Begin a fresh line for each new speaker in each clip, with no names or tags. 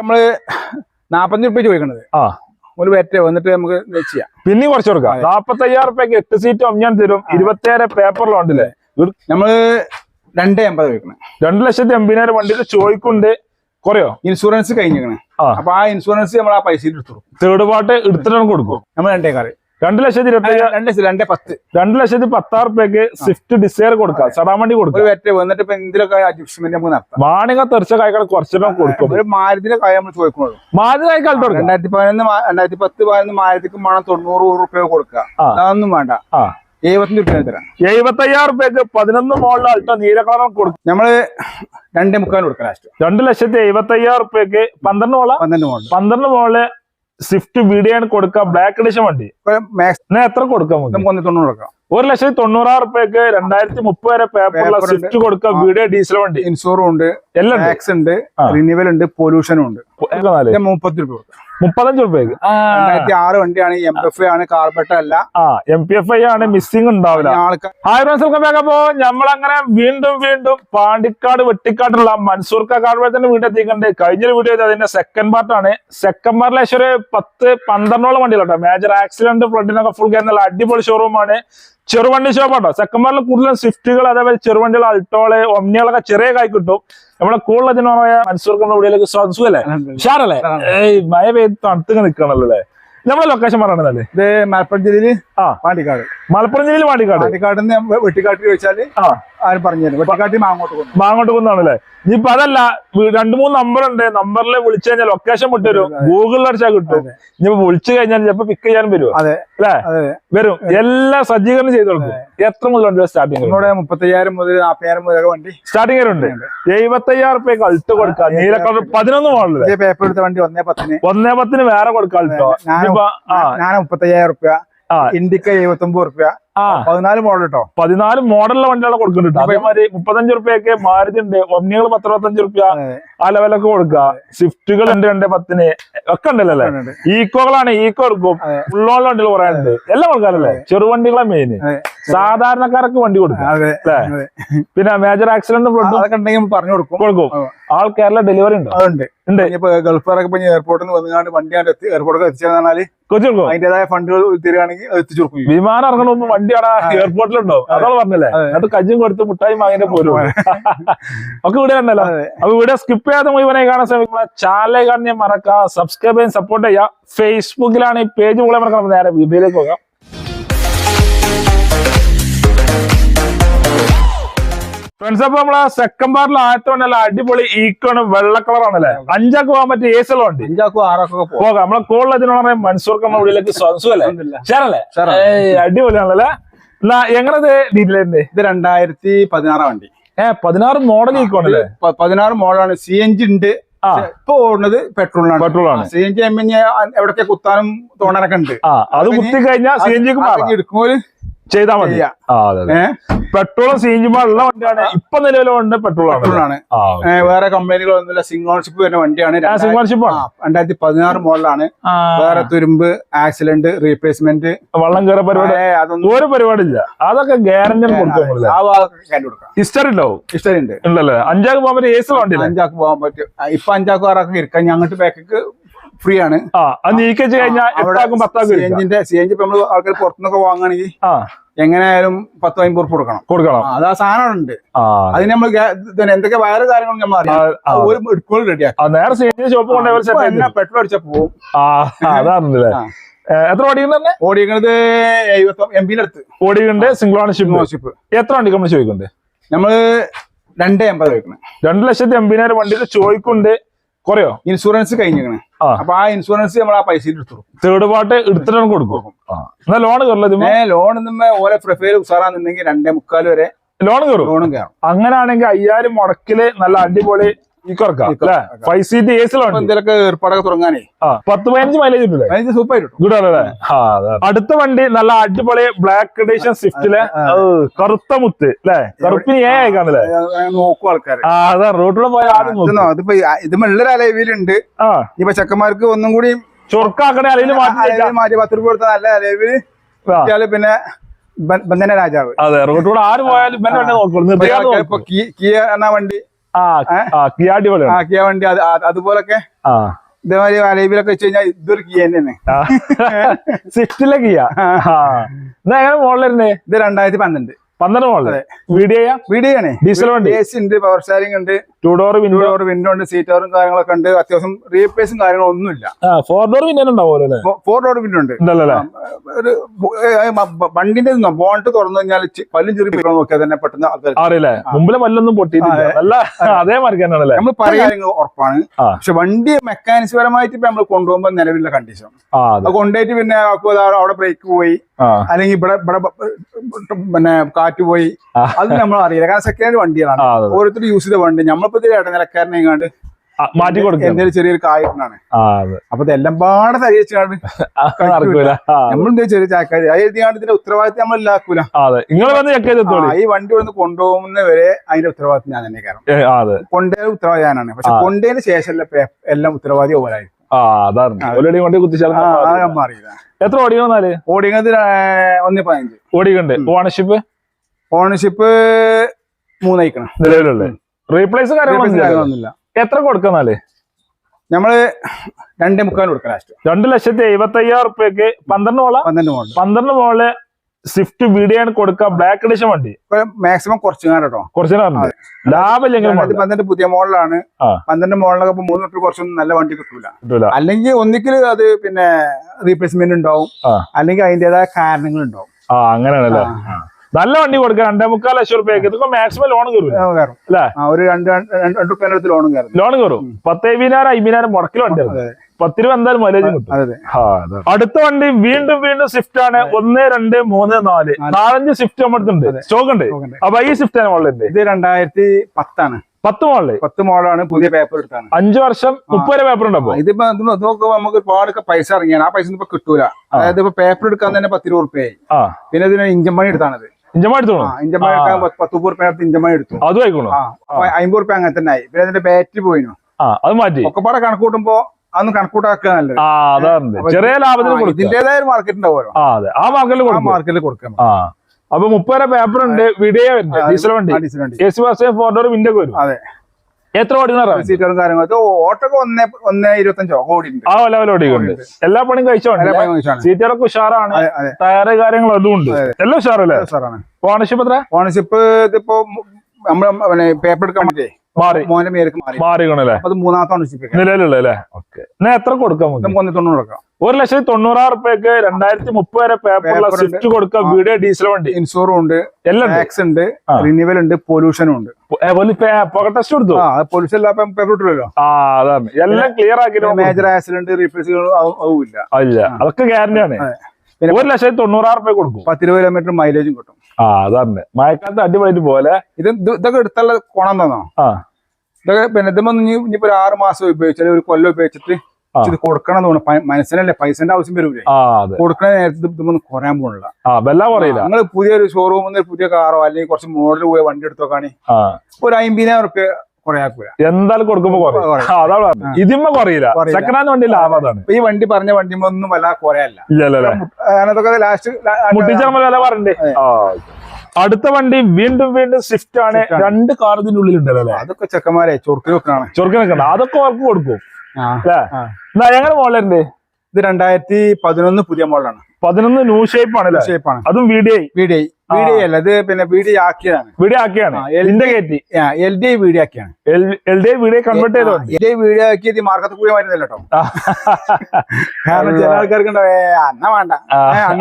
നമ്മൾ നാപ്പത്തഞ്ച് റുപ്യ ചോദിക്കണത്.
ആ.
ഒരു വെറ്റ വന്നിട്ട് നമുക്ക് ചെയ്യാം.
പിന്നെ കുറച്ച് കൊടുക്കാം. നാപ്പത്തി അയ്യായിരം റുപ്യക്ക് എട്ട് സീറ്റ് ഞാൻ തരും. ഇരുപത്തിയേഴ് പേപ്പറിലുണ്ടല്ലേ
നമ്മൾ രണ്ട് എൺപത് ചോദിക്കണം.
രണ്ടു ലക്ഷത്തി എൺപതിനായിരം വണ്ടിക്ക് ചോദിക്കുണ്ട് കുറയോ?
ഇൻഷുറൻസ് കഴിഞ്ഞിരിക്കണേ. അപ്പൊ ആ ഇൻഷുറൻസ് നമ്മൾ ആ പൈസ എടുത്തു
തേർഡ് പാർട്ട് എടുത്തിട്ടാണ് കൊടുക്കും.
നമ്മൾ രണ്ടേ കാറ്
രണ്ടു ലക്ഷത്തി ഇരുപത്തി
രണ്ട് രണ്ട് പത്ത്.
രണ്ടു ലക്ഷത്തി പത്താറ് രൂപയ്ക്ക് സ്വിഫ്റ്റ് ഡിസൈർ കൊടുക്കാം. വണ്ടി
ഒരു
കൊടുക്കാം
വന്നിട്ട് ഇപ്പൊ എന്തിലൊക്കെ അഡ്ജസ്റ്റ്മെന്റ് നമുക്ക് നടത്താം?
മാണിക തെറിച്ച കായ്കൾ കുറച്ചിട്ടും കൊടുക്കും.
ഒരു മാരുതിന്റെ കായ നമ്മൾ ചോദിക്കുള്ളൂ
മാരുതി കൊടുക്കാം.
രണ്ടായിരത്തി പതിനൊന്ന് രണ്ടായിരത്തി പത്ത് പതിനൊന്ന് മാരുതിക്ക് വേണം തൊണ്ണൂറ് റുപ്യ കൊടുക്കുക. അതൊന്നും വേണ്ട.
എഴുപത്തി അയ്യായിരം റുപ്യക്ക് പതിനൊന്ന് മോളിൽ അൾട്ടോ നീല കളറും കൊടുക്കും
നമ്മൾ രണ്ടേ മുക്കാൽ കൊടുക്കാം ലാസ്റ്റ്.
രണ്ട് ലക്ഷത്തി എഴുപത്തി അയ്യായിരം റുപ്യക്ക് പന്ത്രണ്ട് മോള
പന്ത്രണ്ട് മോൾ
പന്ത്രണ്ട് മോളിൽ സ്വിഫ്റ്റ് വീഡിയാണ് കൊടുക്കുക ബ്ലാക്ക് എഡിഷൻ വണ്ടി. എത്ര കൊടുക്കാം നമുക്ക്
നമുക്ക് തൊണ്ണൂറ് കൊടുക്കാം.
ഒരു ലക്ഷത്തി തൊണ്ണൂറായിരം റുപ്യക്ക് രണ്ടായിരത്തി മുപ്പത് വരെ പേപ്പറുള്ള. സ്വിഫ്റ്റ് കൊടുക്കുക വീഡിയോ ഡീസൽ വണ്ടി.
ഇൻഷൂറും ഉണ്ട്.
എല്ലാം.
ടാക്സ് ഉണ്ട് റിന്യൂവൽ ഉണ്ട് പൊല്യൂഷനും ഉണ്ട്. മുപ്പത്തി രൂപ.
മുപ്പത്തഞ്ച് രൂപയ്ക്ക്?
രണ്ടായിരത്തി ആറ് വണ്ടിയാണ് എം എഫ് ആണ് കാർബറ്റ അല്ല.
എം പി എഫ് ഐ ആണ് മിസ്സിംഗ് ഉണ്ടാവില്ല. ഹായ് ഫ്രണ്ട്സ് അപ്പോ. നമ്മളങ്ങനെ വീണ്ടും വീണ്ടും പാണ്ടിക്കാട് വെട്ടിക്കാട്ടുള്ള മൻസൂർ കാർഡ് തന്നെ വീട്ടിൽ എത്തിക്കണ്ട് കഴിഞ്ഞൊരു വീഡിയോ അതിന്റെ സെക്കൻഡ് പാർട്ടാണ് സെക്കൻഡ് പാർട്ടിൽ ഏകദേശം ഒരു പത്ത് പന്ത്രണ്ടോളം വണ്ടികളുണ്ടോ മേജർ ആക്സിഡന്റ് ഫ്ലഡിനൊക്കെ ഫുൾ കയറുന്ന അടിപൊളി ഷോറൂമാണ് ചെറുവണ്ടി ഷോപ്പാട്ടോ സെക്കൻഡ് പാർട്ടിൽ കൂടുതലും സ്വിഫ്റ്റുകൾ അതേപോലെ ചെറുവണ്ടികൾ അൾട്ടോൾ ഒമ്നികളൊക്കെ ചെറിയ കായ് കിട്ടും. നമ്മളെ കൂടുതൽ അതിനുള്ള മൻസൂർ നമ്മുടെ വീഡിയോയിലേക്ക് സുഖല്ലേ? ഉഷാറല്ലേ? ഏയ് മഴ പെയ്ത് തണുത്ത് നിൽക്കണല്ലോ അല്ലേ? നമ്മളെ ലൊക്കേഷൻ പറയണതല്ലേ
ഇത് മലപ്പുറം ജില്ലയിൽ
ആ.
പാണ്ടിക്കാട്.
മലപ്പുറം ജില്ലയിൽ പാണ്ടിക്കാട്.
പാണ്ടിക്കാട് വെട്ടിക്കാട്ടിൽ ചോദിച്ചാൽ
ആ.
ആരും പറഞ്ഞു തരും വെട്ടിക്കാട്ടി മാങ്ങോട്ട്
മാങ്ങോട്ട് കുന്നാണല്ലേ ഇനിയിപ്പോ അതല്ല രണ്ടു മൂന്ന് നമ്പർ ഉണ്ട്. നമ്പറിൽ വിളിച്ചു കഴിഞ്ഞാൽ ലൊക്കേഷൻ വിട്ടുതരും. ഗൂഗിളിൽ അടിച്ചാൽ കിട്ടും. ഇനിയിപ്പോ വിളിച്ചു കഴിഞ്ഞാൽ ചിലപ്പോ പിക്ക് ചെയ്യാൻ
അതെ
അല്ലേ?
അതെ.
വരും. എല്ലാ സജ്ജീകരണം ചെയ്തു കൊടുക്കും. എത്ര മുതൽ ഉണ്ട് സ്റ്റാർട്ടിങ്
നമ്മുടെ മുപ്പത്തയ്യായിരം മുതൽ നാപ്പതിനായിരം മുതൽ വണ്ടി
സ്റ്റാർട്ടിംഗ് ഉണ്ട് എഴുപത്തി അയ്യായിരം റുപ്യക്ക് അൾട്ട് കൊടുക്കാം നീല കളർ പതിനൊന്ന്
മോഡൽ പേപ്പർ എടുത്ത വണ്ടി ഒന്നേ പത്തിന്.
ഒന്നേ പത്തിന് വേറെ കൊടുക്കാം
ഞാൻ മുപ്പത്തയ്യായിരം റുപ്യ
ഇന്ത്യയ്ക്ക്
ഇൻഡിക്ക എഴുപത്തി ഒമ്പത് റുപ്യ പതിനാല് മോഡൽ കേട്ടോ
പതിനാല് മോഡലിലെ വണ്ടികളെ കൊടുക്കുന്നുണ്ട്. അതേമാതിരി മുപ്പത്തഞ്ച് റുപ്യൊക്കെ മാരുതി ഉണ്ട് ഒമ്നികൾ പത്തറുപത്തഞ്ച് റുപ്യ ആ ലെവലൊക്കെ കൊടുക്കുക. സ്വിഫ്റ്റുകൾ ഉണ്ട് രണ്ട് പത്തിന്. ഒക്കെ ഉണ്ടല്ലേ അല്ലേ. ഈക്കോകളാണ് ഈക്കോ എടുക്കും. ഫുള്ളോളം വണ്ടികൾ കുറെ ഉണ്ട്. എല്ലാം കൊടുക്കാറല്ലേ? ചെറുവണ്ടികളെ മെയിൻ. സാധാരണക്കാർക്ക് വണ്ടി കൊടുക്കും. അല്ലേ? പിന്നെ മേജർ ആക്സിഡന്റ്
ഉണ്ടെങ്കിൽ പറഞ്ഞു കൊടുക്കും.
കൊടുക്കും. ആൾ കേരള ഡെലിവറി ഉണ്ടോ?
ഉണ്ട്.
ഉണ്ട്
ഗൾഫ് ഗൾഫുകാരൊക്കെ ഇപ്പൊ എയർപോർട്ടിൽ നിന്ന് വന്നുകൊണ്ട് വണ്ടി എത്തി എയർപോർട്ടൊക്കെ എത്തിച്ചെന്ന് പറഞ്ഞാൽ
കൊച്ചു കൊടുക്കും
അതിന്റേതായ ഫണ്ടുകൾ തരികയാണെങ്കിൽ എത്തിച്ചു കൊടുക്കും.
വിമാനം ഇറങ്ങണ മുമ്പ് വണ്ടി അവിടെ എയർപോർട്ടിലുണ്ടോ അതാണ് പറഞ്ഞല്ലേ?
അത്.
കഞ്ഞും കജ്ജും കൊടുത്ത് മുട്ടായി വാങ്ങിന്റെ പോരും ഒക്കെ ഇവിടെ ഉണ്ടല്ലോ. അപ്പൊ ഇവിടെ സ്കിപ്പ് ചെയ്യാതെ മുഴുവനായി കാണാൻ ശ്രമിക്കുന്ന ചാലേ കാണാൻ മറക്കുക സബ്സ്ക്രൈബ് ചെയ്യാൻ സപ്പോർട്ട് ചെയ്യുക. ഫേസ്ബുക്കിലാണ് ഈ പേജ് മുകളെ മറക്കണം. നേരെ വീഡിയോയിലേക്ക് പോകാം. ഫ്രണ്ട്സ് അപ്പൊ നമ്മളെ സെക്കൻഡ് പാർട്ടിൽ ആയത്തോണ്ട് നല്ല അടിപൊളി ഈക്കോണ് വെള്ള കളറാണല്ലേ അഞ്ചാക്ക് പോകാൻ പറ്റിയ ഏസലോ ഉണ്ട്.
അഞ്ചാക്കും ആറാക്കും പോകാം.
നമ്മളെ കോളിൽ അതിനോട് മൻസൂർ നമ്മുടെ ഉള്ളിലേക്ക് ചേരല്ലേ
ഉഷാറാണ്.
അടിപൊളിയാണല്ലേ എന്നാ എങ്ങനത് ഡീറ്റെയിൽ
ഇത് രണ്ടായിരത്തി പതിനാറാം വണ്ടി.
ഏഹ് പതിനാറ് മോഡൽ ഈക്കോണല്ലേ
പതിനാറ് മോഡലാണ് സി എൻ ജി ഉണ്ട്. ഇപ്പൊ ഓടുന്നത് പെട്രോളിനാണ്
പെട്രോളാണ്
C N G M N എവിടൊക്കെ കുത്താനും തോണാനൊക്കെ ഉണ്ട്.
അത് കുത്തി കഴിഞ്ഞാൽ സി എൻ ജി
എടുക്കുമ്പോൾ
ചെയ്താൽ മതി. പെട്രോളും സി എൻ ഉള്ള വണ്ടിയാണ്. ഇപ്പൊ നിലവിലുണ്ട് പെട്രോൾ ആണ്
പെട്രോളാണ് വേറെ കമ്പനികളൊന്നുമില്ല സിംഗോൺഷിപ്പ് വരുന്ന വണ്ടിയാണ്.
സിംഗോൺഷിപ്പ്
ആ, രണ്ടായിരത്തി പതിനാറ് മോഡലാണ്. വേറെ തുരുമ്പ് ആക്സിഡന്റ് റീപ്ലേസ്മെന്റ്
വള്ളം കയറ പരിപാടി.
അതൊന്നും
ഒരു പരിപാടിയില്ല. അതൊക്കെ ഗ്യാരണ്ടി
ഹിസ്റ്ററി
ഹിസ്റ്ററി ഉണ്ടാവും.
ഇഷ്ടമുണ്ട്
ഉണ്ടല്ലേ? അഞ്ചാക്ക് പോകാൻ പറ്റിയ ഏസ് വണ്ടി
അഞ്ചാക്ക് പോകാൻ പറ്റും. ഇപ്പൊ അഞ്ചാക്ക് ആറാക്ക് ഇരിക്കാം. ഞങ്ങട്ട് ബാക്ക് ഫ്രീ ആണ്
നീക്കിച്ച് കഴിഞ്ഞാൽ
സി എൻ ജി നമ്മൾ ആൾക്കാർ പുറത്തുനിന്നൊക്കെ വാങ്ങുകയാണെങ്കിൽ എങ്ങനെയായാലും പത്ത് അമ്പത് ഉറുപ്പ് കൊടുക്കണം.
കൊടുക്കണം.
അത് ആ സാധനം ഉണ്ട്. അതിന് നമ്മൾ എന്തൊക്കെ വേറെ കാര്യങ്ങളും നമ്മൾ അറിയാം. റെഡിയാക്കാം
നേരെ സി എൻ ജി ഷോപ്പ് കൊണ്ടുപോയി
പെട്രോൾ അടിച്ചാൽ പോകും
അതാണല്ലേ. എത്ര തന്നെ?
ഓടിക്കുന്നത് എഴുപത്തി എം ബിന്റെ അടുത്ത്.
ഓടിയുണ്ട് സിംഗിൾ
മോശിപ്പ്
എത്ര വണ്ടി നമ്മൾ ചോദിക്കുന്നുണ്ട്?
നമ്മൾ രണ്ട് എൺപത് വെക്കണം
രണ്ട് ലക്ഷത്തി എൺപതിനായിരം വണ്ടിക്ക് ചോദിക്കുന്നുണ്ട്. കുറയോ?
ഇൻഷുറൻസ്
കഴിഞ്ഞു.
അപ്പൊ ആ ഇൻഷുറൻസ് നമ്മൾ ആ പൈസ എടുത്തു.
തേർഡ് പാർട്ടി എടുത്തിട്ടാണ് കൊടുക്കും. എന്നാ ലോൺ കയറില്ല
ഏ ലോൺ ഓരോ പ്രൊഫൈൽ ഉസാറാന്നുണ്ടെങ്കിൽ രണ്ടേ മുക്കാൽ വരെ
ലോൺ കയറും
ലോണും കയറും
അങ്ങനെയാണെങ്കിൽ അയ്യായിരം മുടക്കിൽ നല്ല അടിപൊളി ഈ കുറക്കാം
ഈക്കോ
അല്ലെ
ഇറക്കാം.
ഫൈവ് സീറ്റ്
അപ്പൊ എന്തെങ്കിലുമൊക്കെ ഏർപ്പാടൊക്കെ തുടങ്ങാനേ?
പത്ത് പതിനഞ്ച് മൈലേജ് കിട്ടില്ലേ
സൂപ്പർ
അടുത്ത വണ്ടി നല്ല അടിപൊളി ബ്ലാക്ക് എഡിഷൻ സ്വിഫ്റ്റിലെ കറുത്ത മുത്ത് അല്ലെ? കറുപ്പിന് ഏ ആയിക്കാണല്ലേ
നോക്കും ആൾക്കാർ
ആ അതാ റോഡിലൂടെ പോയ ആദ്യം
അതിപ്പോ ഇത് മെള്ളൊരു അലവിലുണ്ട് ഇപ്പൊ ചെക്കന്മാർക്ക് ഒന്നും കൂടി
ചൊറുക്കാക്കണേ അല്ലെങ്കിൽ മാറ്റി
അലവിൽ മാറ്റി പത്ത് രൂപ കൊടുത്ത നല്ല അലവിൽ പിന്നെ ബന്ധന രാജാവ്.
അതെ റോഡിലൂടെ ആര് പോയാലും നോക്കുള്ളൂ.
കിയ എന്ന വണ്ടി
ആ കിയ
വണ്ടി അത് അത് അതുപോലൊക്കെ ഇതേമാതിരി വലൈബിലൊക്കെ വെച്ച് കഴിഞ്ഞാൽ ഇതൊരു കിയ തന്നെയാണ്.
സ്വിഫ്റ്റിലെ കിയ? എന്നാ എങ്ങനെ മോളിലുണ്ട്
ഇത് രണ്ടായിരത്തി പന്ത്രണ്ട്.
പന്ത്രണ്ട് മോളിൽ വീഡിയോ
വീഡിയോ
ഡീസൽ വണ്ടി.
എ സി ഉണ്ട് പവർ സ്റ്റാരിംഗ് ഉണ്ട്.
Two door window
door window ഉണ്ട് സീറ്ററും കാര്യങ്ങളൊക്കെ ഉണ്ട്. അത്യാവശ്യം റീപ്ലേസും കാര്യങ്ങളും ഒന്നുമില്ല.
ഫോർ ഡോർ വിൻഡോ ഉണ്ടാവുമല്ലോ
ഫോർ ഡോർ വിൻഡോ ഉണ്ട്. ഒരു വണ്ടിന്റെ ബോണ്ട് തുറന്നു കഴിഞ്ഞാൽ പല്ലും ചെറിയ നോക്കിയാൽ തന്നെ പെട്ടെന്ന്
അറിയില്ലേ. മുമ്പിലെ പല്ലൊന്നും പൊട്ടിയിട്ടില്ല. നല്ല അതേ മറിക്കാനാണല്ലേ
നമ്മൾ പറയുന്ന കാര്യങ്ങൾ ഉറപ്പാണ്. പക്ഷെ വണ്ടി മെക്കാനിക്സ് പരമായിട്ട് ഇപ്പൊ നമ്മൾ കൊണ്ടുപോകുമ്പോൾ നിലവിലുള്ള കണ്ടീഷൻ കൊണ്ടുപോയിട്ട് പിന്നെ അവിടെ ബ്രേക്ക് പോയി. അല്ലെങ്കിൽ ഇവിടെ ഇവിടെ പിന്നെ കാറ്റ് പോയി
ആ.
അത് നമ്മൾ അറിയില്ല. കാരണം സെക്കൻഡ്
ഹാൻഡ് വണ്ടികളാണ്
ഓരോരുത്തർ യൂസ് ചെയ്ത വണ്ടി. നമ്മളിപ്പോ ഇടനിലക്കാരനെ
കണ്ട് മാറ്റി കൊടുക്കും
എന്തെങ്കിലും ചെറിയൊരു കായിട്ടാണ് അപ്പൊ ഇതെല്ലാം പാടെ
സഹിച്ചാണ്
നമ്മളെന്താ ചെറിയ ചാക്കാരി അത് എഴുതിയാണ്ട് ഇതിന്റെ ഉത്തരവാദിത്തം നമ്മൾ ഇല്ലാക്കൂല. ഈ വണ്ടി ഒന്ന് കൊണ്ടുപോകുന്ന വരെ അതിന്റെ ഉത്തരവാദിത്തം ഞാൻ തന്നെ കാരണം കൊണ്ടുപോയ ഉത്തരവാദി ഞാനാണ് പക്ഷെ കൊണ്ടേന് ശേഷം എല്ലാം ഉത്തരവാദി ഓലായിരിക്കും
എത്ര ഓടിക്കണമെന്നാൽ
ഓടിക്കുന്നത് ഒന്ന് പതിനഞ്ച്.
ഓടിക്കണ്ട്. ഓണർഷിപ്പ്?
ഓണർഷിപ്പ് മൂന്നയക്കണം.
നിലവിലുള്ള റീപ്ലേസ്
കാര്യങ്ങളൊന്നുമില്ല
എത്ര കൊടുക്കുന്നാലേ
നമ്മൾ രണ്ടേ മുക്കാൽ കൊടുക്കാം ലാസ്റ്റ്
രണ്ട് ലക്ഷത്തി എഴുപത്തി അയ്യായിരം റുപ്യക്ക് പന്ത്രണ്ട് മോള?
പന്ത്രണ്ട് മോഡൽ
പന്ത്രണ്ട് മോൾ സ്വിഫ്റ്റ് വീഡിയോ ആണ് കൊടുക്കുക ബ്ലാക്ക് എഡിഷൻ വണ്ടി
മാക്സിമം കുറച്ചു കേട്ടോ.
കുറച്ച്
രണ്ടായിരത്തി പന്ത്രണ്ട് പുതിയ മോഡലാണ്. പന്ത്രണ്ട് മോഡലൊക്കെ ഇപ്പൊ മൂന്ന് തൊട്ട് കുറച്ചൊന്നും നല്ല വണ്ടി കിട്ടൂല. അല്ലെങ്കിൽ ഒന്നിക്കൽ അത് പിന്നെ റീപ്ലേസ്മെന്റ് ഉണ്ടാവും. അല്ലെങ്കിൽ അതിന്റേതായ കാരണങ്ങൾ ഉണ്ടാവും
ആ. അങ്ങനെയാണല്ലേ. നല്ല വണ്ടി കൊടുക്കുക രണ്ടേ മുക്കാൽ ലക്ഷം റുപ്യക്ക് ഇതൊക്കെ മാക്സിമം ലോൺ കയറും. അല്ലേ?
ഒരു രണ്ട് രണ്ട് അടുത്ത് ലോണും കയറും.
ലോൺ കയറും. പത്ത് അയ്യായിരം മുടക്കിൽ വണ്ടി പത്ത് രൂപ എന്തായാലും മൈലേജ് കിട്ടും. അടുത്ത വണ്ടി വീണ്ടും വീണ്ടും സ്വിഫ്റ്റ് ആണ്. ഒന്ന് രണ്ട് മൂന്ന് നാല്.
നാല്.
നാലഞ്ച് സ്വിഫ്റ്റ് നമ്മുടെ സ്റ്റോക്ക് ഉണ്ട്.
സ്റ്റോക്ക് ഉണ്ട്.
അപ്പൊ ഈ സ്വിഫ്റ്റ് ആണ് മോളിൽ
ഇത് രണ്ടായിരത്തി പത്താണ്.
പത്ത് മോളിൽ.
പത്ത് മോളാണ് പുതിയ പേപ്പർ എടുത്താണ്.
അഞ്ചു വർഷം മുപ്പത് പേപ്പർ ഉണ്ടപ്പോ?
ഇതിപ്പോ ഇത് നോക്കുമ്പോ നമുക്ക് ഒരുപാട് പൈസ ഇറങ്ങിയാണ്. ആ പൈസ ഇപ്പൊ കിട്ടൂല. അതായത് ഇപ്പൊ പേപ്പർ എടുക്കാൻ തന്നെ പത്ത് രൂപ റുപ്യായി.
ആ.
പിന്നെ ഇതിന് ഇഞ്ചൻ പണി എടുത്താണത്.
ഇഞ്ചമ്മ എടുത്തോളൂ
പത്ത് മുപ്പത് റുപ്യ എടുത്ത് എടുത്തു.
അതും ആയിക്കോളൂ
ആ അപ്പൊ അമ്പത് റുപ്യ അങ്ങനെ തന്നെ ആയി. പിന്നെ അതിന്റെ ബാറ്ററി പോയിനു.
ആ അത് മാറ്റി.
ഒക്കെ കണക്ക് കൂട്ടുമ്പോ കണക്കൂട്ടാക്കുക നല്ലത്. അപ്പൊ
ചെറിയ ലാഭത്തിന്
ആ,
കൊടുക്കുക
ഇതിന്റേതായ മാർക്കറ്റ് ഉണ്ടാവുമല്ലോ.
ആ അതെ. ആ മാർക്കറ്റിൽ കൊടുക്കും
മാർക്കറ്റിൽ കൊടുക്കാം
ആ. അപ്പൊ മുപ്പത് പേപ്പർ ഉണ്ട് വീഡിയോ ഉണ്ട് ഡീസൽ വണ്ടി.
ആ, ഡീസൽ വണ്ടി.
A C bus four door window വരും.
അതെ.
എത്ര ഓടിക്കണ
സീറ്റുകളും കാര്യങ്ങളും ഇത് ഓട്ടോക്ക് ഒന്നേ ഒന്നേ ഇരുപത്തഞ്ചോ? ഓടിണ്ട്
ആ ലെവൽ ഓടിക്കുന്നുണ്ട് എല്ലാ പണിയും കഴിച്ചോണ്ട്. സീറ്റുകളൊക്കെ ഉഷാറാണ്. ടയറ് കാര്യങ്ങളും അതും ഉണ്ട്. എല്ലാം ഉഷാറല്ലേ? ഓണർഷിപ്പ് എത്ര?
ഓണർഷിപ്പ് ഇതിപ്പോ നമ്മൾ പേപ്പർ എടുക്കാൻ പറ്റേ
മാറി.
മോന്റെ പേർക്ക് മാറി.
മാറിക്കണല്ലേ?
അത് മൂന്നാമത്തെ ഓണർഷിപ്പ്
നിലവിലുള്ള അല്ലേ ഓക്കെ. എന്നാ എത്ര കൊടുക്കാം നമുക്ക്
നമുക്ക് തൊണ്ണൂറ് കൊടുക്കാം.
ഒരു ലക്ഷത്തി തൊണ്ണൂറായിരം റുപ്യക്ക് രണ്ടായിരത്തി മുപ്പത് വരെ
Paper
സ്വിഫ്റ്റ് കൊടുക്കാം വീഡിയോ ഡീസൽ വണ്ടി.
ഇൻഷൂറും ഉണ്ട്
എല്ലാം ഉണ്ട്.
ടാക്സ് ഉണ്ട് റിന്യൂവൽ ഉണ്ട് പൊല്യൂഷനും ഉണ്ട്.
ടെസ്റ്റ് കൊടുത്തു?
പൊല്യൂഷൻ ഇല്ലാത്ത പേപ്പർ ഇട്ടില്ലല്ലോ.
ആ അതാണ്. എല്ലാം ക്ലിയർ ആക്കി
മേജർ ആക്സിഡന്റ്
ഇല്ല അതൊക്കെ ഗ്യാരണ്ടി ആണ്. ഒരു ലക്ഷത്തി തൊണ്ണൂറായിരം റുപ്യ കൊടുക്കും.
പത്തിരുപത് കിലോമീറ്റർ മൈലേജും കിട്ടും.
ആ അതാണ് മഴക്കാലത്ത് അടിപൊളിയായിട്ട് പോലെ.
ഇത് ഇത് ഇതൊക്കെ എടുത്തുള്ള ഗുണം തന്നോ
ആ.
ഇതൊക്കെ പിന്നെ ഇതുമ്പോ ഇനി ഇനിയിപ്പോ ഒരു ആറ് മാസം ഉപയോഗിച്ചാൽ ഒരു കൊല്ലം ഉപയോഗിച്ചിട്ട് ഇത് കൊടുക്കണം തോന്നുന്നു. മനസ്സിലല്ലേ മനസ്സിനല്ലേ പൈസന്റെ ആവശ്യം വരൂലേ? കൊടുക്കണ നേരത്തെ ഇതൊന്നും കുറയാൻ പോണില്ല. നിങ്ങൾ പുതിയൊരു ഷോറൂമിൽ നിന്ന് പുതിയ കാറോ അല്ലെങ്കിൽ കുറച്ച് മോഡൽ പോയ വണ്ടി
എടുത്തോക്കാണി
ഒരു അമ്പതിനായിരം റുപ്യ
എന്തായാലും കൊടുക്കുമ്പോ കുറയും. അതാണ്. ഇതിമ്മ കുറയില്ല. സെക്കൻഡ് ഹാൻഡ് വണ്ടി ലാഭം അതാണ്.
ഈ വണ്ടി പറഞ്ഞ വണ്ടി ഒന്നും വല്ല കുറയല്ല.
ഇല്ല ഇല്ല ഇല്ല.
ലാസ്റ്റ്
മുട്ടിച്ച നമ്മൾ വില പറയണ്ടേ? ആ. അടുത്ത വണ്ടി വീണ്ടും വീണ്ടും സ്വിഫ്റ്റ് ആണ്. രണ്ട് കാർ ഇതിന്റെ ഉള്ളിലുണ്ടല്ലോ
അതൊക്കെ ചെക്കന്മാരെ ചൊറുക്കി വെക്കാണ്
വെക്കണം അതൊക്കെ അവർക്ക് കൊടുക്കും. എങ്ങനെ മോളുണ്ട്
ഇത് രണ്ടായിരത്തി പതിനൊന്ന് പുതിയ മോഡലാണ്
പതിനൊന്ന് ന്യൂ ഷേപ്പ് ആണ് അതും വീഡിയോ
വീഡിയോ. വീഡിയോ അല്ല ഇത് പിന്നെ വീഡിയോ ആക്കിയതാണ്
വീഡിയോ ആക്കിയാണ്
ആ, എൽ-
കയറ്റി.
എൽ ഡി ഐ വീഡിയോ ആക്കിയാണ്
എൽ ഡി വീഡിയോ കൺവേർട്ട് ചെയ്തോ?
എൽ ഡി ഐ വീഡിയോ ആക്കിയത് ഈ മാർക്കത്ത് കൂടി വരുന്നില്ല കേട്ടോ. കാരണം ചില ആൾക്കാർക്ക് അന്ന വേണ്ട.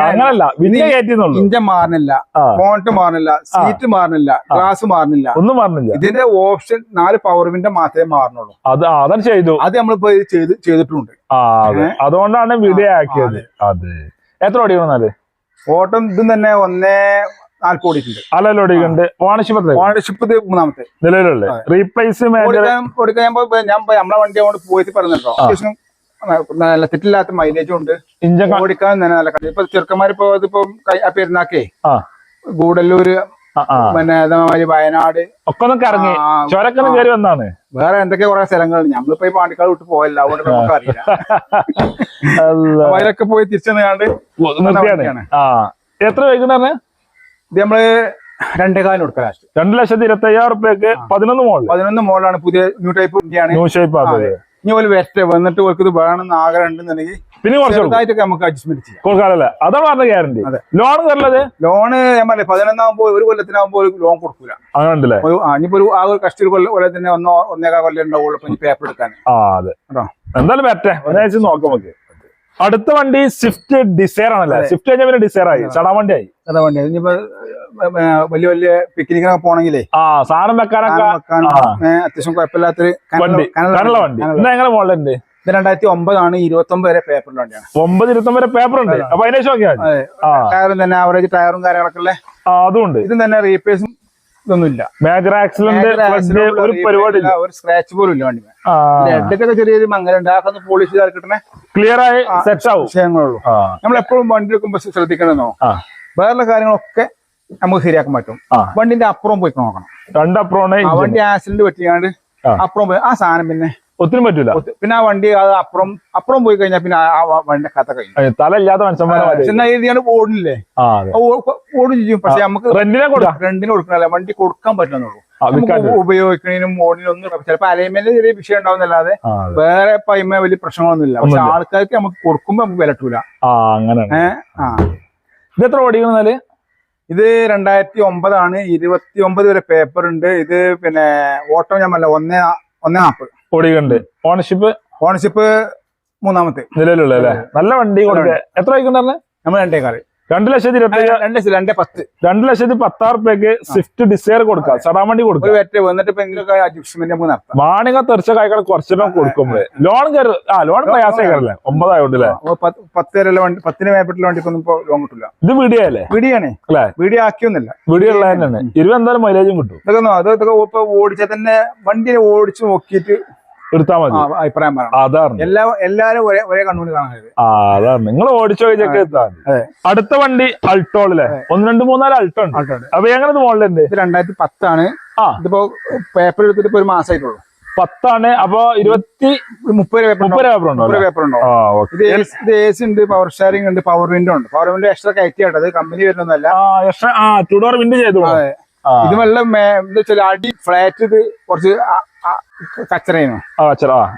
അങ്ങനല്ല. വീഡിയോ കയറ്റിന്നുള്ളൂ
ഇഞ്ചൻ മാറുന്നില്ല. ഫോണ്ട് മാറുന്നില്ല. സീറ്റ് മാറുന്നില്ല. ഗ്ലാസ് മാറുന്നില്ല.
ഒന്നും മാറുന്നില്ല.
ഇതിന്റെ ഓപ്ഷൻ നാല് പവർ വിൻഡോ മാത്രമേ മാറുന്നുള്ളൂ.
അത് അതാണ് ചെയ്തു.
അത് നമ്മളിപ്പോ ചെയ്ത് ചെയ്തിട്ടുണ്ട്.
അതുകൊണ്ടാണ് വീഡിയോ ആക്കിയത് അതെ. എത്ര ഓടിക്കണമെന്നാൽ
ഓട്ടം ഇതും തന്നെ ഒന്നേ നാൽപ്പത് ഓടിയിട്ടുണ്ട്.
അല്ലല്ലോ ഓടിക്കുന്നുണ്ട് ഓണർഷിപ്പ് എത്ര
ഓണർഷിപ്പ് ഇത് മൂന്നാമത്തെ.
നിലവിലുള്ള റീപ്ലേസ് മേജർ
ഓടിക്കാൻ ഓടിക്കാൻ ഞാൻ നമ്മളെ വണ്ടി കൊണ്ട് പോയിട്ട് അത്യാവശ്യം നല്ല തെറ്റില്ലാത്ത മൈലേജും ഉണ്ട്.
ഇഞ്ചൻ
ഓടിക്കാൻ തന്നെ നല്ല ഇപ്പൊ ചെറുക്കന്മാരിപ്പോ ഇതിപ്പോ പെരുന്നാക്കേ. ഗൂഡല്ലൂര് പിന്നെ അതേമാതിരി വയനാട്.
ഒക്കെ ഒന്ന് കറങ്ങി ചൊരക്കൊന്നും കയറി വന്നാണ്.
വേറെ എന്തൊക്കെ കുറെ സ്ഥലങ്ങൾ. നമ്മളിപ്പോ ഈ പാണ്ടിക്കാട് വിട്ട് പോയല്ല. അതുകൊണ്ട് നമുക്ക് അറിയില്ല. അതിലൊക്കെ പോയി
തിരിച്ചെന്നാണ്ട് എത്ര വൈകുന്നേരം
ഇത് നമ്മൾ രണ്ടേകാലം കൊടുക്കുക ലാസ്റ്റ്
രണ്ട് ലക്ഷത്തി ഇരുപത്തി അയ്യായിരം റുപ്യക്ക് പതിനൊന്ന് മോളിൽ
പതിനൊന്ന് മോളാണ് പുതിയ ന്യൂ ടൈപ്പ് ഇന്ത്യയാണ്.
ന്യൂ ഷേപ്പ് ആക്കുന്നത്.
ഇനി ഒരു വെറ്റ് വന്നിട്ട് ഓർക്ക് ഇത് വേണമെന്ന് ആഗ്രഹം ഉണ്ടെന്നുണ്ടെങ്കിൽ
പിന്നെ
കുറച്ചായിട്ടൊക്കെ. നമുക്ക് അഡ്ജസ്റ്റ്മെന്റ് ചെയ്യാം.
കൊടുക്കാറല്ലേ. അതാണ് പറഞ്ഞ ഗ്യാരണ്ടി. ലോൺ കയറുള്ളത്
ലോണ് ഞാൻ പറഞ്ഞേ പതിനൊന്നാകുമ്പോ ഒരു കൊല്ലത്തിനാകുമ്പോൾ ഒരു ലോൺ കൊടുക്കൂല.
അങ്ങനെ
ഇനിയിപ്പോ ഒരു ആ ഒരു കഷ്ട ഒരു കൊല്ലം തന്നെ ഒന്നോ ഒന്നേകാ കൊല്ലം ഉണ്ടാവുള്ളൂ പേപ്പർ എടുക്കാൻ
ആ അതെ. എന്തായാലും വരട്ടെ. ഒരാഴ്ച നോക്കാം നമുക്ക്. അടുത്ത വണ്ടി സ്വിഫ്റ്റ് ഡിസൈർ ആണല്ലേ? സ്വിഫ്റ്റ് കഴിഞ്ഞാൽ പിന്നെ ഡിസൈർ ആയി. ചടാ വണ്ടി ആയി
അതാ വണ്ടി ഇനിയിപ്പോ വലിയ വലിയ പിക്നിക്കിനൊക്കെ പോണെങ്കിലേ
ആ സാധനം വെക്കാനൊക്കെ
അത്യാവശ്യം കുഴപ്പമില്ലാത്തൊരു
വണ്ടി. കനുള്ള. എങ്ങനെ മോളുണ്ട്
ഇത് രണ്ടായിരത്തി ഒമ്പതാണ് ഇരുപത്തി ഒമ്പത് വരെ പേപ്പറിന്റെ വണ്ടിയാണ്.
ഒമ്പത് ഇരുപത്തൊമ്പത് വരെ പേപ്പർ ഉണ്ട് അപ്പൊ അതിനെ
ടയറും തന്നെ ആവറേജ് ടയറും കാര്യങ്ങളൊക്കെ ഉള്ള
ഉണ്ട്. അതുണ്ട്
ഇതും തന്നെ റീപ്ലേസും ഇതൊന്നുമില്ല.
മേജർ ആക്സിഡന്റ് ഒരു പരിപാടി
ഒരു സ്ക്രാച്ച് പോലും ഇല്ല വണ്ടി ഇടയ്ക്കൊക്കെ ചെറിയൊരു മങ്ങലുണ്ട് അതൊക്കെ ഒന്ന് പോളിഷ് ചെയ്താൽ കിട്ടണേ
ക്ലിയർ ആയി സെറ്റ് ആവും.
വിഷയങ്ങളുള്ളൂ നമ്മൾ എപ്പോഴും വണ്ടി എടുക്കുമ്പോൾ ശ്രദ്ധിക്കണമെന്നോ വേറെ കാര്യങ്ങളൊക്കെ നമുക്ക് ശരിയാക്കാൻ പറ്റും. വണ്ടിന്റെ അപ്പുറം പോയി നോക്കണം. രണ്ടപ്പുറം വണ്ടി ആക്സിഡന്റ് പറ്റിയാണ്ട്. അപ്പുറം പോയി. ആ സാധനം പിന്നെ
ഒത്തിരി പറ്റൂല.
പിന്നെ ആ വണ്ടി അത് അപ്പുറം അപ്പുറം പോയി കഴിഞ്ഞാൽ പിന്നെ ആ- വണ്ടി വണ്ടിന്റെ കഥ കഴിഞ്ഞു.
തലയില്ലാത്ത തല ഇല്ലാത്ത മനുഷ്യന്മാരെ
ഓടില്ലേ ഓടും ചെയ്യും. പക്ഷെ നമുക്ക്
റെന്റിനെ കൊടുക്കാം.
റെന്റിന് കൊടുക്കണല്ല വണ്ടി കൊടുക്കാൻ പറ്റുന്നുള്ളൂ ഉപയോഗിക്കുന്നതിനും ഓടിനും ഒന്നും ചിലപ്പോ അലൈൻമെന്റ് ചെറിയ വിഷയം ഉണ്ടാവുന്നല്ലാതെ വേറെ പൈമ വലിയ പ്രശ്നങ്ങളൊന്നുമില്ല. പക്ഷെ ആൾക്കാർക്ക് നമുക്ക് കൊടുക്കുമ്പോ നമുക്ക് വിലട്ടൂല
ആ ഇത് എത്ര ഓടിക്കണെന്നാൽ
ഇത് രണ്ടായിരത്തി ഒമ്പതാണ് ഇരുപത്തി ഒമ്പത് വരെ പേപ്പർ ഉണ്ട് ഇത് പിന്നെ ഓട്ടോ ഞാൻ പറഞ്ഞ ഒന്നേ ഒന്നേ നാൽപ്പത്.
ഓടിക്കുന്നുണ്ട് ഓണർഷിപ്പ്
ഓണർഷിപ്പ് മൂന്നാമത്തെ.
നിലവിലുള്ള അല്ലേ? നല്ല വണ്ടി കൊടുക്കുക എത്ര വയ്ക്കണ്ടേ
നമ്മൾ രണ്ടേ കാറി
രണ്ട് ലക്ഷത്തി ഇരുപത്തി
രണ്ട് രണ്ടേ പത്ത്.
രണ്ട് ലക്ഷത്തി പത്താറ് റുപ്യക്ക് സ്വിഫ്റ്റ് ഡിസയർ കൊടുക്കാം. സടാൻ വണ്ടി കൊടുക്കാം. വാണിക തെറിച്ച കായ്ക്കട കുറച്ചിട്ട് കൊടുക്കുമ്പോൾ ലോൺ കയറി ആ ലോൺ പ്രയാസം കയറില്ലേ ഒമ്പതായോണ്ട്
അപ്പൊ പത്ത് വണ്ടി പത്തിന് വണ്ടിക്കൊന്നും ഇപ്പൊ ലോൺ കിട്ടില്ല
ഇത് വീഡിയോ അല്ലേ
ആണ്
അല്ലേ?
വീഡിയോ ആക്കിയൊന്നുമില്ല.
വീഡിയോ ഉള്ളത് തന്നെയാണ് ഇരുപത് എന്തായാലും മൈലേജും കിട്ടും.
ഇതൊക്കെ ഇതൊക്കെ ഓടിച്ചാൽ തന്നെ വണ്ടി ഓടിച്ചു നോക്കിയിട്ട്
എടുത്താൽ മതി.
അഭിപ്രായം
അതാണ്.
എല്ലാ എല്ലാരും ഒരേ ഒരേ കണ്ണുകൊണ്ട് കാണാൻ
ആ അതാണ്. നിങ്ങൾ ഓടിച്ചു കഴിഞ്ഞൊക്കെ എത്താൻ അടുത്ത വണ്ടി അൾട്ടോളല്ലേ ഒന്ന് രണ്ട് മൂന്നാൽ അൾട്ടോ ഉണ്ട്. അപ്പൊ എങ്ങനെ മോഡലുണ്ട്
ഇത് രണ്ടായിരത്തി പത്താണ് ഇതിപ്പോ പേപ്പർ എടുത്തിട്ട് ഇപ്പൊ ഒരു മാസമായിട്ടുള്ളൂ
പത്താണ്. അപ്പൊ ഇരുപത്തി
മുപ്പത് പേപ്പർ
പേപ്പർ ഉണ്ടോ
പേപ്പർ ഉണ്ടോ ഇത് എ സി ഉണ്ട് പവർ ഷെയറിംഗ് ഉണ്ട് പവർ വിൻഡോ ഉണ്ട്. പവർ വിൻഡോ എക്സ്ട്രാ കയറ്റിയാട്ടത് കമ്പനി
extra- ആ ടു ഡോർ വിൻഡ് ചെയ്തു
അതെ. ഇത് വെള്ളം എന്താ വെച്ചാൽ അടി ഫ്ലാറ്റ് ഇത് കുറച്ച് കച്ചറയാണ്.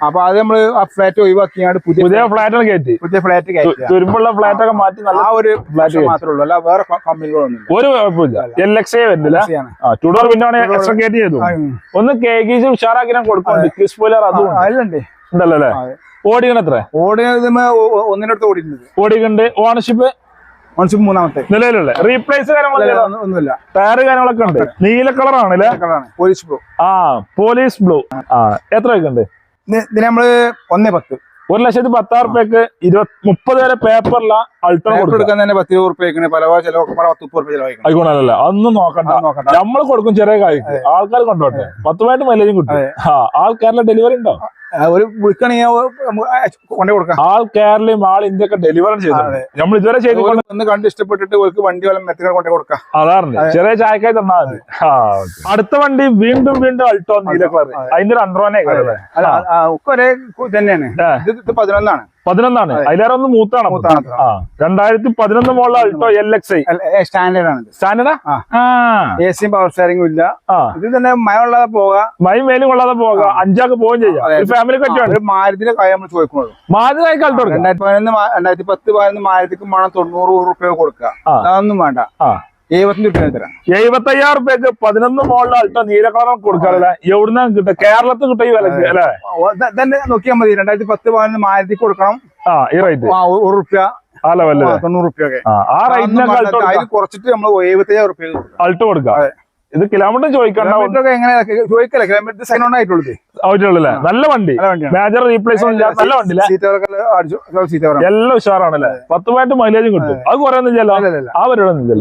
അപ്പൊ അത് നമ്മൾ ആ ഫ്ലാറ്റ് ഒഴിവാക്കിയാണ് പുതിയ
പുതിയ ഫ്ലാറ്റ് കയറ്റി.
പുതിയ ഫ്ലാറ്റ്
തുരുമ്പുള്ള ഫ്ലാറ്റ് ഒക്കെ മാറ്റി നല്ല
ആ ഒരു
ഫ്ലാറ്റ്
മാത്രമേ ഉള്ളൂ. അല്ല വേറെ കമ്പനികളൊന്നും
ഒരു കുഴപ്പമില്ല. എൽ എക്സ് വരുന്നില്ല. ടു ഡോർ എക്സ്ട്രാ കയറ്റി ചെയ്തു. ഒന്ന് കെ ഗീസ് ഉഷാറാക്കി ഞാൻ കൊടുക്കും ക്രിസ് സ്പോയിലർ അതും.
അതിലുണ്ട്.
ഉണ്ടല്ലോ അല്ലേ? ഓടിക്കണത്ര
ഓടുന്നത് ഒന്നിനടുത്ത് ഓടിയിട്ടുണ്ട്.
ഓടിക്കുന്നുണ്ട് ഓണർഷിപ്പ്
ഓൺഷിപ്പ് മൂന്നാമത്തെ.
നിലവിലുള്ള. റീപ്ലേസ്
ഒന്നുമില്ല.
ടയർ കാര്യങ്ങളൊക്കെ ഉണ്ട്. നീല കളറാണ്
പോലീസ് ബ്ലൂ
ആ പോലീസ് ബ്ലൂ ആ എത്ര ഉണ്ട്?
ഇതിന് നമ്മൾ ഒന്നേ പത്ത്.
ഒരു ലക്ഷത്തി പത്താറ് റുപ്യക്ക് ഇരുപത് മുപ്പത് വരെ പേപ്പറില അൾട്ടോ
കൊടുക്കാൻ തന്നെ പത്ത് രൂപ റുപ്യ പല ചിലവൊക്കെ പല പത്ത് മുപ്പത് റുപ്യ
ആയിക്കോണല്ലേ അതൊന്നും നോക്കണ്ട.
നോക്കണ്ട.
നമ്മൾ കൊടുക്കും ചെറിയ കായ്ക്ക് ആൾക്കാർ കൊണ്ടോട്ടെ പത്ത് പോയിട്ട് മൈലേജും കിട്ടും.
ആൾക്കാരിലെ
ആ ആൾ ഡെലിവറി ഉണ്ടോ?
ഒരു വിളിക്കണെങ്കിൽ കൊണ്ടേ കൊടുക്കാം.
ആൾ കേരളയും ആൾ ഇന്ത്യ ഒക്കെ ഡെലിവറി ചെയ്തു നമ്മൾ ഇതുവരെ ചെയ്തുകൊണ്ട്
ഒന്ന് കണ്ട് ഇഷ്ടപ്പെട്ടിട്ട് ഒരു വണ്ടി വല്ല മെത്തിനെ കൊണ്ടേ കൊടുക്കാം.
അതാണ് ചെറിയ ചായക്കായി തന്നാൽ മതി. അടുത്ത വണ്ടി വീണ്ടും വീണ്ടും അൾട്ടോ നീല കളർ അതിന്റെ ഒരു അണ്ടർവാനെ
ഒക്കെ ഒരേ തന്നെയാണ് ഇത് ഇത് പതിനൊന്നാണ്.
പതിനൊന്നാണ്. അതിലേറെ ഒന്ന് മൂത്താണ് രണ്ടായിരത്തി പതിനൊന്ന് മുകളിൽ Alto L X I
standard? ആണ്
സ്റ്റാൻഡേർഡാ
എ സിയും പവർ സ്റ്റാരിംഗും ഇല്ല. ഇത് തന്നെ മഴ ഉള്ളതെ പോകാം
മൈ മേലും കൊള്ളാതെ പോകാം അഞ്ചാക്ക് പോവുകയും ചെയ്യാം. ഫാമിലി പറ്റുവാണ്
മാരത്തിന്റെ കാര്യം നമ്മൾ ചോദിക്കുന്നുള്ളൂ.
അൾട്ടോ കൊടുക്കാം.
രണ്ടായിരത്തി പതിനൊന്ന് രണ്ടായിരത്തി പത്ത് പതിനൊന്ന് മാരത്തിക്ക് വേണം തൊണ്ണൂറ് റുപ്യ കൊടുക്കുക. അതൊന്നും വേണ്ട.
എഴുപത്തയ്യായിരം റുപ്യക്ക് പതിനൊന്ന് മോളിൽ അൾട്ടോ നീല കളർ കൊടുക്കാറില്ല എവിടുന്ന കിട്ടും കേരളത്തിൽ കിട്ടും ഈ വിലക്ക് അല്ലെ?
തന്നെ നോക്കിയാൽ മതി. രണ്ടായിരത്തി പത്ത് പതിനൊന്ന് ആയിരത്തി കൊടുക്കണം.
ആ ഈ റേറ്റ്.
ആ, ഒരു റുപ്യ
ആ ലെവൽ
ആ, തൊണ്ണൂറ് റുപ്യ ഒക്കെ
ആ ആ റേറ്റിനൊക്കെ അൾട്ടോ കൊടുക്കാം
അതിൽ കുറച്ചിട്ട് നമ്മൾ എഴുപത്തയ്യായിരം റുപ്യ
അൾട്ടോ കൊടുക്കാം. ഇത് കിലോമീറ്റർ ചോദിക്കണ്ട.
എങ്ങനെയാ എങ്ങനെ? ചോദിക്കല്ലേ? കിലോമീറ്റർ ആയിട്ടുള്ളത്
ആവശ്യമുള്ളല്ലേ നല്ല വണ്ടി. മേജർ റീപ്ലേസ്മെന്റ് നല്ല
വണ്ടി
എല്ലാം ഉഷാറാണല്ലേ? പത്ത് പോയിന്റ് മൈലേജും കിട്ടും. അത്. കുറെ ഒന്നുമില്ലല്ലോ
അല്ലല്ല
ആ പരിപാടി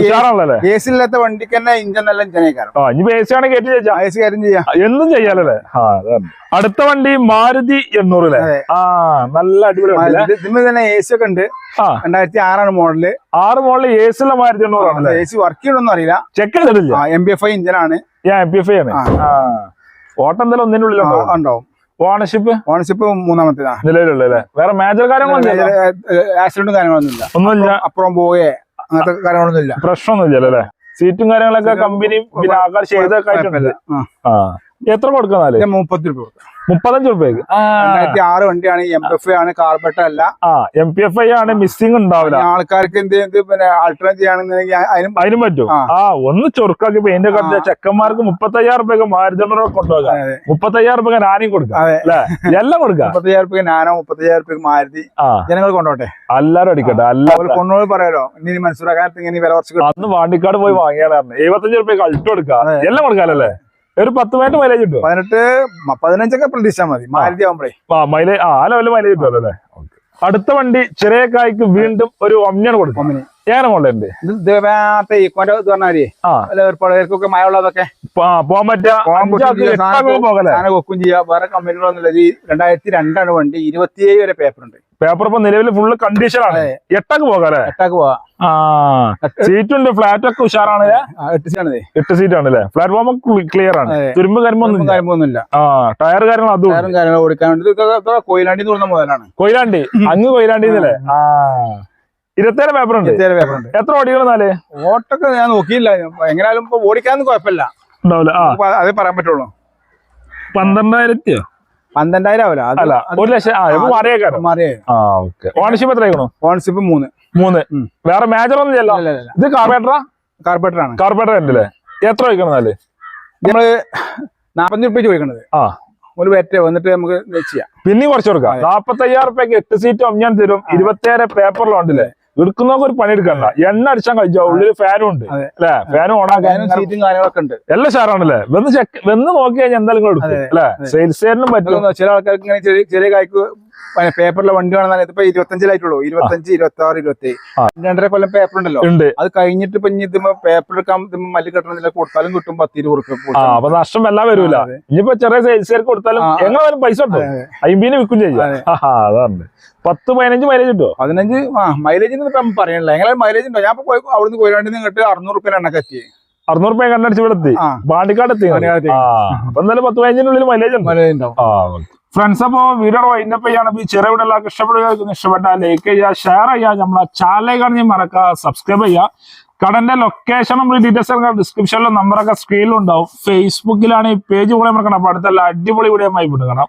ഉഷാറാണല്ലേ?
എ സി ഇല്ലാത്ത വണ്ടിക്ക് തന്നെ ഇഞ്ചൻ നല്ല ഇഞ്ചനേക്കാരം
ആ ഇനി ബേസ് ആണ് കയറ്റി ചോദിച്ചാൽ
എ സി കാര്യം ചെയ്യാം.
എന്നും ചെയ്യാലല്ലേ? ആ അടുത്ത വണ്ടി മാരുതി എണ്ണൂറ് അല്ലേ ആ നല്ല അടിപൊളി
ഇതിന് തന്നെ എ സി ഒക്കെ ഉണ്ട്. രണ്ടായിരത്തി ആറാണ് മോഡൽ.
ആറ് മോഡൽ എ സി ഉള്ള മാരുതി എണ്ണൂറാണല്ലേ?
എ സി വർക്ക് ചെയ്യണമെന്നും അറിയില്ല.
ചെക്ക് ചെയ്തിട്ടില്ല?
എം ബി എഫ് ഐ ഇഞ്ചനാണ്
ഞാൻ എം ബി എഫ് ഐ ആണ്.
ആ.
ഓട്ടം എന്തായാലും ഒന്നിന്റെ ഉള്ളിലുണ്ടോ
ഉണ്ടാവും.
ഓണർഷിപ്പ്
ഓണർഷിപ്പ് മൂന്നാമത്തേതാണ്
നിലവിലുള്ള അല്ലേ വേറെ മേജർ കാര്യങ്ങളൊന്നും
ആക്സിഡന്റും കാര്യങ്ങളൊന്നും ഇല്ല.
ഒന്നുമില്ല
അപ്പുറം പോയേ അങ്ങനത്തെ കാര്യങ്ങളൊന്നും ഇല്ല.
പ്രശ്നമൊന്നുമില്ല അല്ലേ? സീറ്റും കാര്യങ്ങളൊക്കെ കമ്പനിയും പിന്നെ ആൾക്കാർ ചെയ്തൊക്കെ ആയിട്ടുണ്ട് എത്ര
കൊടുക്കുന്നാൽ? മുപ്പത്തി രൂപ കൊടുക്കാം.
മുപ്പത്തഞ്ച് രൂപയ്ക്ക്
രണ്ടായിരത്തി ആറ് വണ്ടിയാണ് എം പി എഫ് ആണ് കാർബട്ട അല്ല.
ആ എം പി എഫ് ഐ ആണ് മിസ്സിംഗ് ഉണ്ടാവില്ല.
ആൾക്കാർക്ക് എന്ത് ചെയ്യുന്നത് പിന്നെ അൾട്ടർനേറ്റ് ചെയ്യണമെന്നുണ്ടെങ്കിൽ അതിനും
അതിനും പറ്റും.
ആ.
ഒന്ന് ചൊറുക്കാക്കി പെയിന്റ് ഒക്കെ അടിച്ച
ആ.
ചെക്കന്മാർക്ക് മുപ്പത്തയ്യായിരം റുപ്യൊക്കെ മാരുതി കൊണ്ടുപോകാം. മുപ്പത്തയ്യായിരം റുപ്യ ഞാനും കൊടുക്കാം
അതെ.
അല്ലെ? എല്ലാം കൊടുക്കാം.
മുപ്പത്തയ്യായിരം രൂപ നാനോ മുപ്പത്തയ്യായിരം രൂപ മാരുതി
ആ.
ജനങ്ങൾ കൊണ്ടോട്ടെ.
എല്ലാരും അടിക്കട്ടെ
എല്ലാവരും. കൊണ്ടുപോയി പറയാലോ? ഇനി മനസ്സിലാക്കാൻ ഇങ്ങനെ വില കുറച്ച്
അന്ന് വാണ്ടിക്കാട് പോയി വാങ്ങിയാണ് എഴുപത്തഞ്ച് റുപ്യക്ക് അൾട്ടോ എടുക്കാം. എല്ലാം കൊടുക്കാമല്ലേ ഒരു പത്ത് മിനിറ്റ് മൈലേജ് കിട്ടും
പതിനെട്ട് പതിനഞ്ചൊക്കെ പ്രതീക്ഷിച്ചാൽ മതി. മാരുതി ആവുമ്പോഴേ
ആ മൈലേജ് ആ ലെവലിൽ മൈലേജ് കിട്ടുമല്ലോ അല്ലേ? അടുത്ത വണ്ടി ചെറിയ കായ്ക്ക് വീണ്ടും ഒരു ഒമ്നിയാണ് കൊടുക്കും
ഒന്നിന്
ഏറെ മോളുണ്ട്
ഇത് ഇതേമാത്തെ ഈക്കോന്റെ ഇത് പറഞ്ഞാൽ
ആ.
വല്ല ഏർപ്പാടുകൾക്കൊക്കെ മഴ ഉള്ളതൊക്കെ
ആ, പോകാൻ പറ്റുക.
വെക്കും ചെയ്യാം. വേറെ കമ്പനികളൊന്നുമില്ല ഈ രണ്ടായിരത്തി രണ്ടാണ് വണ്ടി. ഇരുപത്തിയേഴ് വരെ പേപ്പർ ഉണ്ട്.
പേപ്പർ ഇപ്പൊ നിലവിൽ ഫുള്ള് കണ്ടീഷൻ ആണ്. എട്ടാക്ക് പോകാല്ലേ
എട്ടാക്ക് പോവാ
സീറ്റ് ഉണ്ട് ഫ്ലാറ്റ് ഒക്കെ ഉഷാറാണ്
എട്ട്
എട്ട് സീറ്റ് ആണ് അല്ലേ? പ്ലാറ്റ്ഫോം ക്ലിയർ ആണ്. തുരുമ്പ് കാര്യമൊന്നും
കാര്യമൊന്നുമില്ല
ആ ടയർ കാര്യങ്ങൾ അതും
കാര്യങ്ങൾ ഓടിക്കാൻ വേണ്ടി കൊയിലാണ്ടി തോന്നുന്ന മുതലാണ്.
കൊയിലാണ്ടി. അങ്ങ് കൊയിലാണ്ടി ആ. ഇരുപത്തേഴ് പേപ്പർ ഉണ്ട്
ഇരുപത്തിയേഴ് പേപ്പർ ഉണ്ട്
എത്ര ഓടികൾ നാല്?
ഓട്ടൊക്കെ ഞാൻ നോക്കിയില്ല. എങ്ങനെയാലും ഇപ്പൊ ഓടിക്കാന്ന് കുഴപ്പമില്ല.
ഉണ്ടാവില്ല. ആ.
അതേ പറയാൻ പറ്റുള്ളൂ.
പന്ത്രണ്ടായിരത്തിയോ?
പന്ത്രണ്ടായിരം ആവില്ല. അത്
അല്ല ഒരു ലക്ഷം. ആ ഇപ്പൊ മാറിയേക്കാരോ.
മാറിയേ.
ആ ഓക്കെ. ഓണർഷിപ്പ് എത്രയാക്കണോ
ഓൺഷിപ്പ് മൂന്ന്.
മൂന്ന്. വേറെ മേജർ ഒന്നും ചെല്ലോ. ഇത് കാർബേറ്ററാ
കാർപ്പറ്റർ ആണ്.
കാർബേറ്റർ ഉണ്ടല്ലേ എത്ര വയ്ക്കണമെന്നാൽ
നമ്മൾ നാപ്പത്തഞ്ച് റുപ്യ ചോദിക്കണത്.
ആ.
ഒരു വെറ്റ് വന്നിട്ട് നമുക്ക് ചെയ്യാം.
പിന്നെയും കുറച്ച് കൊടുക്കാം. നാപ്പത്തയ്യായിരം റുപ്യക്ക് എട്ട് സീറ്റ് ഞാൻ തരും ഇരുപത്തേഴ് പേപ്പറിലുണ്ടല്ലേ എടുക്കുന്നവർക്ക് ഒരു പണി എടുക്കണ്ട എണ്ണ അടിച്ചാൽ കഴിച്ചോ? ഉള്ളിൽ ഫാനും ഉണ്ട്. അല്ലെ? ഫാനും
ഓണാക്കാനും സീറ്റും കാര്യങ്ങളൊക്കെ ഉണ്ട്.
എല്ലാം ഷാറാണല്ലേ വെന്ന് ചെക്ക് വെന്ന് നോക്കി കഴിഞ്ഞാൽ എന്തായാലും എടുക്കും. അല്ലെ. സെയിൽസുകാരനും പറ്റും.
ചില ആൾക്കാർക്ക് ഇങ്ങനെ ചെറിയ ചെറിയ കായ്ക്ക് പേപ്പറിലെ വണ്ടി വേണമെന്നാൽ ഇതിപ്പോ ഇരുപത്തഞ്ചിലായിട്ടുള്ളൂ. ഇരുപത്തഞ്ച് ഇരുപത്തി ആറ് ഇരുപത്തി
ഏഴ്
രണ്ടര കൊല്ലം പേപ്പർ ഉണ്ടല്ലോ.
ഉണ്ട്.
അത് കഴിഞ്ഞിട്ട് ഇപ്പൊ ഇനി പേപ്പർ എടുക്കാൻ മല്ലി കെട്ടണമെന്നില്ല കൊടുത്താലും കിട്ടും പത്തി
അപ്പൊ നഷ്ടം എല്ലാം വരൂല. ഇനിയിപ്പോ ചെറിയ സെയിൽസുകാർക്ക് കൊടുത്താലും. എങ്ങനെ പൈസ ഉണ്ടോ?
അതെ.
അയ്യമ്പീന് വിൽക്കും ചെയ്യും. അതാണ് പത്ത് പതിനഞ്ച് മൈലേജ് ഉണ്ടോ?
പതിനഞ്ച് ആ മൈലേജ് പറയണല്ലോ. എങ്ങനെ മൈലേജ് ഉണ്ടോ? ഞാൻ അവിടുന്ന് കോയിലാണ്ടി നിന്നിട്ട് അറുന്നൂറ് റുപ്യ എണ്ണ കത്തി.
അറുന്നൂറ് രൂപ കണ്ടടിച്ച് ഇവിടെ എത്തി. പാണ്ടിക്കാട് എത്തി അപ്പൊ എന്തായാലും പത്ത് പതിനഞ്ചിനുള്ളിൽ മൈലേജ് ഉണ്ട്.
മൈലേജ് ഉണ്ടാവും.
ഫ്രണ്ട്സ് അപ്പോ വീഡിയോ വൈൻഡപ്പ് ഈ ചെറിയ വീഡിയോ എല്ലാവർക്കും ഇഷ്ടപ്പെടുക. ഇഷ്ടപ്പെട്ടാൽ ലൈക്ക് ചെയ്യുക ഷെയർ ചെയ്യുക. നമ്മളെ ചാനലെ കാണുന്ന മറക്കുക സബ്സ്ക്രൈബ് ചെയ്യുക. കടന്റെ ലൊക്കേഷൻ നമ്മൾ ഡീറ്റെയിൽസ് ഡിസ്ക്രിപ്ഷനിലും നമ്പറൊക്കെ സ്ക്രീനിലുണ്ടാവും ഫേസ്ബുക്കിലാണ് ഈ പേജ് കൂടെ മറക്കണം. അപ്പൊ അടുത്തല്ല അടിപൊളി വീഡിയോ ആയി വിടുകണം